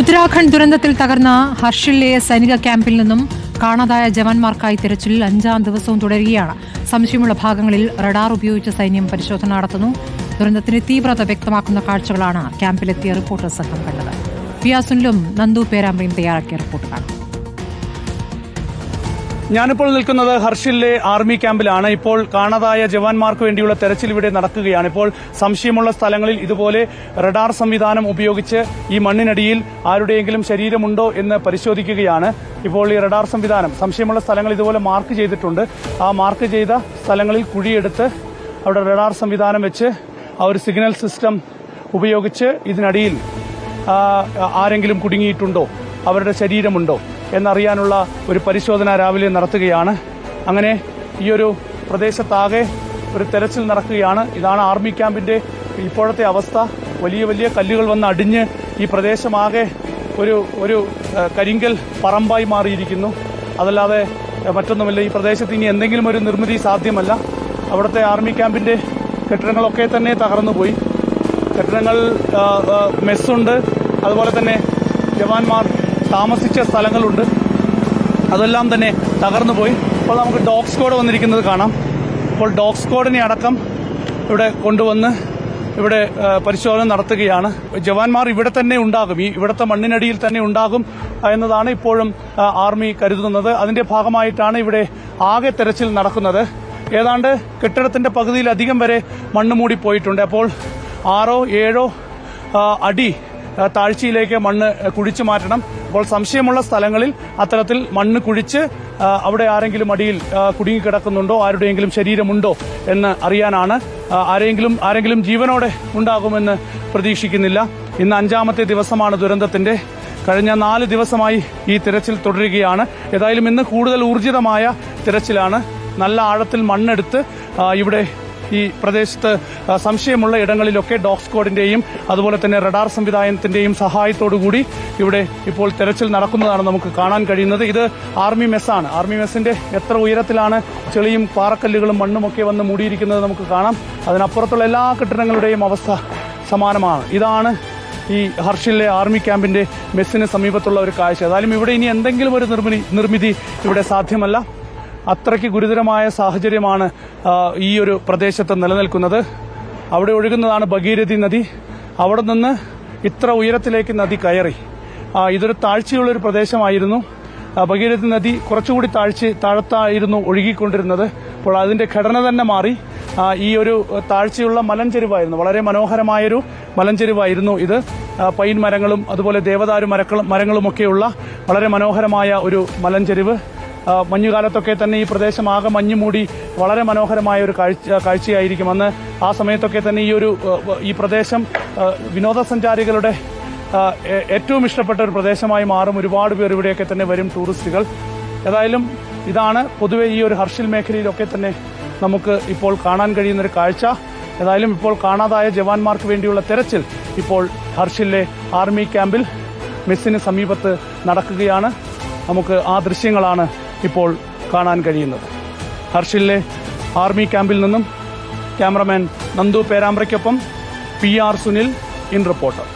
ഉത്തരാഖണ്ഡ് ദുരന്തത്തിൽ തകർന്ന ഹർഷിലെ സൈനിക ക്യാമ്പിൽ നിന്നും കാണാതായ ജവാന്മാർക്കായി തിരച്ചിൽ അഞ്ചാം ദിവസവും തുടരുകയാണ്. സംശയമുള്ള ഭാഗങ്ങളിൽ റഡാർ ഉപയോഗിച്ച സൈന്യം പരിശോധന നടത്തുന്നു. ദുരന്തത്തിന്റെ തീവ്രത വ്യക്തമാക്കുന്ന കാഴ്ചകളാണ് ക്യാമ്പിലെത്തിയ റിപ്പോർട്ടർ സംഘം കണ്ടത്. പിയാസുനിലും നന്ദു പേരാമ്പ്രയും തയ്യാറാക്കിയ റിപ്പോർട്ട് കാണാം. ഞാനിപ്പോൾ നിൽക്കുന്നത് ഹർഷിലെ ആർമി ക്യാമ്പിലാണ്. ഇപ്പോൾ കാണാതായ ജവാന്മാർക്ക് വേണ്ടിയുള്ള തെരച്ചിൽ ഇവിടെ നടക്കുകയാണ്. ഇപ്പോൾ സംശയമുള്ള സ്ഥലങ്ങളിൽ ഇതുപോലെ റഡാർ സംവിധാനം ഉപയോഗിച്ച് ഈ മണ്ണിനടിയിൽ ആരുടെയെങ്കിലും ശരീരമുണ്ടോ എന്ന് പരിശോധിക്കുകയാണ്. ഇപ്പോൾ ഈ റഡാർ സംവിധാനം സംശയമുള്ള സ്ഥലങ്ങൾ ഇതുപോലെ മാർക്ക് ചെയ്തിട്ടുണ്ട്. ആ മാർക്ക് ചെയ്ത സ്ഥലങ്ങളിൽ കുഴിയെടുത്ത് അവിടെ റഡാർ സംവിധാനം വെച്ച് ആ ഒരു സിഗ്നൽ സിസ്റ്റം ഉപയോഗിച്ച് ഇതിനടിയിൽ ആരെങ്കിലും കുടുങ്ങിയിട്ടുണ്ടോ? അവരുടെ ശരീരമുണ്ടോ? എന്നറിയാനുള്ള ഒരു പരിശോധന രാവിലെ നടത്തുകയാണ്. അങ്ങനെ ഈ ഒരു പ്രദേശത്താകെ ഒരു തെരച്ചിൽ നടക്കുകയാണ്. ഇതാണ് ആർമി ക്യാമ്പിന്റെ ഇപ്പോഴത്തെ അവസ്ഥ. വലിയ വലിയ കല്ലുകൾ വന്ന് അടിഞ്ഞ് ഈ പ്രദേശമാകെ ഒരു ഒരു കരിങ്കൽ പറമ്പായി മാറിയിരിക്കുന്നു. അതല്ലാതെ മറ്റൊന്നുമല്ല. ഈ പ്രദേശത്ത് ഇനി എന്തെങ്കിലും ഒരു നിർമ്മിതി സാധ്യമല്ല. അവിടുത്തെ ആർമി ക്യാമ്പിന്റെ കെട്ടിടങ്ങളൊക്കെ തന്നെ തകർന്നുപോയി. കെട്ടിടങ്ങൾ മെസ്സുണ്ട്. അതുപോലെ തന്നെ ജവാന്മാർ താമസിച്ച സ്ഥലങ്ങളുണ്ട്. അതെല്ലാം തന്നെ തകർന്നു പോയി. ഇപ്പോൾ നമുക്ക് ഡോഗ് സ്ക്വാഡ് വന്നിരിക്കുന്നത് കാണാം. അപ്പോൾ ഡോഗ് സ്ക്വാഡിനെ അടക്കം ഇവിടെ കൊണ്ടുവന്ന് ഇവിടെ പരിശോധന നടത്തുകയാണ്. ജവാന്മാർ ഇവിടെ തന്നെ ഉണ്ടാകും. ഈ ഇവിടുത്തെ മണ്ണിനടിയിൽ തന്നെ ഉണ്ടാകും എന്നതാണ് ഇപ്പോഴും ആർമി കരുതുന്നത്. അതിന്റെ ഭാഗമായിട്ടാണ് ഇവിടെ ആകെ തെരച്ചിൽ നടക്കുന്നത്. ഏതാണ്ട് കെട്ടിടത്തിന്റെ പകുതിയിലധികം വരെ മണ്ണ് മൂടി പോയിട്ടുണ്ട്. അപ്പോൾ ആറോ ഏഴോ അടി താഴ്ചയിലേക്ക് മണ്ണ് കുഴിച്ചു മാറ്റണം. അപ്പോൾ സംശയമുള്ള സ്ഥലങ്ങളിൽ അത്തരത്തിൽ മണ്ണ് കുഴിച്ച് അവിടെ ആരെങ്കിലും അടിയിൽ കുടുങ്ങിക്കിടക്കുന്നുണ്ടോ? ആരുടെയെങ്കിലും ശരീരമുണ്ടോ എന്ന് അറിയാനാണ് ആരെങ്കിലും ആരെങ്കിലും ജീവനോടെ ഉണ്ടാകുമെന്ന് പ്രതീക്ഷിക്കുന്നില്ല. ഇന്ന് അഞ്ചാമത്തെ ദിവസമാണ് ദുരന്തത്തിന്റെ. കഴിഞ്ഞ നാല് ദിവസമായി ഈ തിരച്ചിൽ തുടരുകയാണ്. ഏതായാലും ഇന്ന് കൂടുതൽ ഊർജിതമായ തിരച്ചിലാണ്. നല്ല ആഴത്തിൽ മണ്ണെടുത്ത് ഇവിടെ ഈ പ്രദേശത്ത് സംശയമുള്ള ഇടങ്ങളിലൊക്കെ ഡോഗ് സ്ക്വാഡിന്റെയും അതുപോലെ തന്നെ റഡാർ സംവിധാനത്തിന്റെയും സഹായത്തോടുകൂടി ഇവിടെ ഇപ്പോൾ തെരച്ചിൽ നടക്കുന്നതാണ് നമുക്ക് കാണാൻ കഴിയുന്നത്. ഇത് ആർമി മെസ്സാണ് ആർമി മെസ്സിന്റെ എത്ര ഉയരത്തിലാണ് ചെളിയും പാറക്കല്ലുകളും മണ്ണുമൊക്കെ വന്ന് മൂടിയിരിക്കുന്നത് നമുക്ക് കാണാം. അതിനപ്പുറത്തുള്ള എല്ലാ കെട്ടിടങ്ങളുടെയും അവസ്ഥ സമാനമാണ്. ഇതാണ് ഈ ഹർഷിലെ ആർമി ക്യാമ്പിന്റെ മെസ്സിന് സമീപത്തുള്ള ഒരു കാഴ്ച. ഏതായാലും ഇവിടെ ഇനി എന്തെങ്കിലും ഒരു നിർമ്മിതി നിർമ്മിതി ഇവിടെ സാധ്യമല്ല. അത്രയ്ക്ക് ഗുരുതരമായ സാഹചര്യമാണ് ഈ ഒരു പ്രദേശത്ത് നിലനിൽക്കുന്നത്. അവിടെ ഒഴുകുന്നതാണ് ഭഗീരഥി നദി. അവിടെ നിന്ന് ഇത്ര ഉയരത്തിലേക്ക് നദി കയറി. ഇതൊരു താഴ്ചയുള്ള ഒരു പ്രദേശമായിരുന്നു. ഭഗീരഥി നദി കുറച്ചുകൂടി താഴ്ച താഴത്തായിരുന്നു ഒഴുകിക്കൊണ്ടിരുന്നത്. അപ്പോൾ അതിന്റെ ഘടന തന്നെ മാറി. ഈ ഒരു താഴ്ചയുള്ള മലഞ്ചെരിവായിരുന്നു. വളരെ മനോഹരമായൊരു മലഞ്ചെരിവായിരുന്നു ഇത്. പൈൻ മരങ്ങളും അതുപോലെ ദേവദാരു മരക്കളും മരങ്ങളുമൊക്കെയുള്ള വളരെ മനോഹരമായ ഒരു മലഞ്ചെരിവ്. മഞ്ഞുകാലത്തൊക്കെ തന്നെ ഈ പ്രദേശം ആകെ മഞ്ഞു മൂടി വളരെ മനോഹരമായ ഒരു കാഴ്ച കാഴ്ചയായിരിക്കും. അന്ന് ആ സമയത്തൊക്കെ തന്നെ ഈ ഒരു ഈ പ്രദേശം വിനോദസഞ്ചാരികളുടെ ഏറ്റവും ഇഷ്ടപ്പെട്ട ഒരു പ്രദേശമായി മാറും. ഒരുപാട് പേർ ഇവിടെയൊക്കെ തന്നെ വരും ടൂറിസ്റ്റുകൾ. ഏതായാലും ഇതാണ് പൊതുവെ ഈ ഒരു ഹർഷിൽ മേഖലയിലൊക്കെ തന്നെ നമുക്ക് ഇപ്പോൾ കാണാൻ കഴിയുന്ന ഒരു കാഴ്ച. ഏതായാലും ഇപ്പോൾ കാണാതായ ജവാന്മാർക്ക് വേണ്ടിയുള്ള തെരച്ചിൽ ഇപ്പോൾ ഹർഷിലെ ആർമി ക്യാമ്പിൽ മെസ്സിന് സമീപത്ത് നടക്കുകയാണ്. നമുക്ക് ആ ദൃശ്യങ്ങളാണ് ഇപ്പോൾ കാണാൻ കഴിയുന്നത്. ഹർഷിലെ ആർമി ക്യാമ്പിൽ നിന്നും cameraman Nandu പേരാമ്പ്രയ്ക്കൊപ്പം P R Sunil in reporter